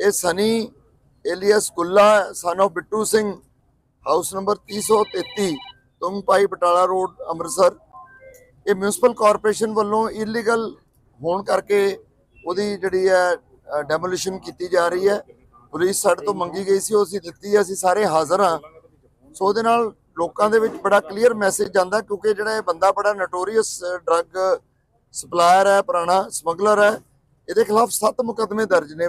ਇਹ Sunny alias Gulla son of Bittu Singh house number 333 Tungpai Batala road, Amritsar. ਇਹ municipal corporation ਵੱਲੋਂ illegal ਹੋਣ ਕਰਕੇ ਉਹਦੀ ਜਿਹੜੀ ਹੈ ਡੈਮੋਲੀਸ਼ਨ ਕੀਤੀ ਜਾ ਰਹੀ ਹੈ। ਪੁਲਿਸ ਸਾਡੇ ਤੋਂ ਮੰਗੀ ਗਈ ਸੀ ਉਹ ਅਸੀਂ ਦਿੱਤੀ ਅਸੀਂ ਸਾਰੇ ਹਾਜ਼ਰ ਹਾਂ। ਸੋ ਉਹਦੇ ਨਾਲ ਲੋਕਾਂ ਦੇ ਵਿੱਚ ਬੜਾ ਕਲੀਅਰ ਮੈਸੇਜ ਜਾਂਦਾ, ਕਿਉਂਕਿ ਜਿਹੜਾ ਇਹ ਬੰਦਾ ਬੜਾ ਨਟੋਰੀਅਸ ਡਰੱਗ ਸਪਲਾਇਰ ਹੈ, ਪੁਰਾਣਾ ਸਮਗਲਰ ਹੈ। ਇਹਦੇ ਖਿਲਾਫ 7 ਮੁਕੱਦਮੇ ਦਰਜ ਨੇ।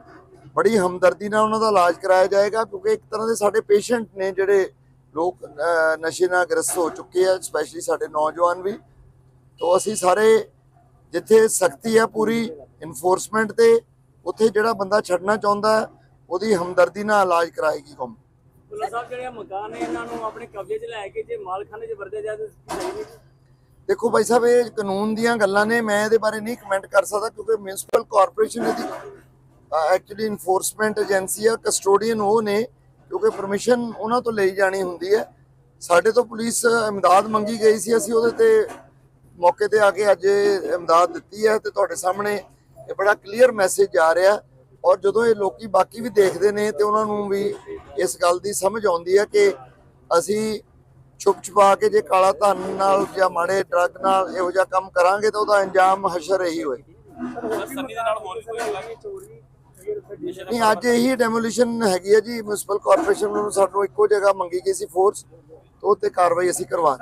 ਬੜੀ ਹਮਦਰਦੀ ਨਾਲ ਉਹਨਾਂ ਦਾ ਇਲਾਜ ਕਰਾਇਆ ਜਾਏਗਾ ਕਿਉਂਕਿ ਇੱਕ ਤਰ੍ਹਾਂ ਦੇ ਸਾਡੇ ਪੇਸ਼ੈਂਟ ਨੇ ਜਿਹੜੇ ਲੋਕ ਨਸ਼ੇ ਨਾਲ ਗ੍ਰਸਤ ਹੋ ਚੁੱਕੇ ਆ ਸਪੈਸ਼ਲੀ ਸਾਡੇ ਨੌਜਵਾਨ ਵੀ। ਤੋਂ ਅਸੀਂ ਸਾਰੇ ਜਿੱਥੇ ਸਖਤੀ ਹੈ ਪੂਰੀ ਇਨਫੋਰਸਮੈਂਟ ਤੇ ਉੱਥੇ ਜਿਹੜਾ ਬੰਦਾ ਛੱਡਣਾ ਚਾਹੁੰਦਾ ਉਹਦੀ ਹਮਦਰਦੀ ਨਾਲ ਇਲਾਜ ਕਰਾਏਗੀ ਕੌਮ। ਭੁੱਲਰ ਸਾਹਿਬ ਜਿਹੜੇ ਇਹ ਮਕਾਨ ਨੇ ਇਹਨਾਂ ਨੂੰ ਆਪਣੇ ਕਬਜ਼ੇ 'ਚ ਲੈ ਕੇ ਜੇ ਮਾਲਖਾਨੇ 'ਚ ਵਰਤੇ ਜਾਏ ਤਾਂ ਸਹੀ ਨਹੀਂ ਦੇਖੋ ਭਾਈ ਸਾਹਿਬ ਇਹ ਕਾਨੂੰਨ ਦੀਆਂ ਗੱਲਾਂ ਨੇ ਮੈਂ ਇਹਦੇ ਬਾਰੇ ਨਹੀਂ ਕਮੈਂਟ ਕਰ ਸਕਦਾ ਕਿਉਂਕਿ ਮਿਊਨਿਸਪਲ ਕਾਰਪੋਰੇਸ਼ਨ ਇਹਦੀ ਐਕਚੁਅਲੀ ਇਨਫੋਰਸਮੈਂਟ ਏਜੰਸੀ ਆ ਕਸਟੋਡੀਅਨ ਉਹ ਨੇ, ਕਿਉਂਕਿ ਪਰਮਿਸ਼ਨ ਉਹਨਾਂ ਤੋਂ ਲਈ ਜਾਣੀ ਹੁੰਦੀ ਹੈ। ਸਾਡੇ ਤੋਂ ਪੁਲਿਸ ਇਮਦਾਦ ਮੰਗੀ ਗਈ ਸੀ, ਅਸੀਂ ਉਹਦੇ ਤੇ ਮੌਕੇ ਤੇ ਆ ਕੇ ਅੱਜ ਇਮਦਾਦ ਦਿੱਤੀ ਹੈ ਤੇ ਤੁਹਾਡੇ ਸਾਹਮਣੇ ਇਹ ਬੜਾ ਕਲੀਅਰ ਮੈਸੇਜ ਆ ਰਿਹਾ। ਔਰ ਜਦੋਂ ਇਹ ਲੋਕੀ ਬਾਕੀ ਵੀ ਦੇਖਦੇ ਨੇ ਤੇ ਉਹਨਾਂ ਨੂੰ ਵੀ ਇਸ ਗੱਲ ਦੀ ਸਮਝ ਆਉਂਦੀ ਹੈ ਕਿ ਅਸੀਂ ਛੁਪ ਛੁਪਾ ਕੇ ਜੇ ਕਾਲਾ ਧਨ ਨਾਲ ਜਾਂ ਮਾੜੇ ਡਰੱਗ ਨਾਲ ਇਹੋ ਜਿਹਾ ਕੰਮ ਕਰਾਂਗੇ ਤਾਂ ਉਹਦਾ ਅੰਜਾਮ ਹਸ਼ਰ ਇਹੀ ਹੋਏ ਨਹੀਂ, ਅੱਜ ਇਹੀ ਡੈਮੋਲੀਸ਼ਨ ਹੈਗੀ ਹੈ ਜੀ ਮਿਊਨਿਸਪਲ ਕਾਰਪੋਰੇਸ਼ਨ ਨੂੰ ਸਾਨੂੰ ਇੱਕੋ ਜਗ੍ਹਾ ਮੰਗੀ ਗਈ ਸੀ ਫੋਰਸ ਤੋਂ ਤੇ ਕਾਰਵਾਈ ਅਸੀਂ ਕਰਵਾ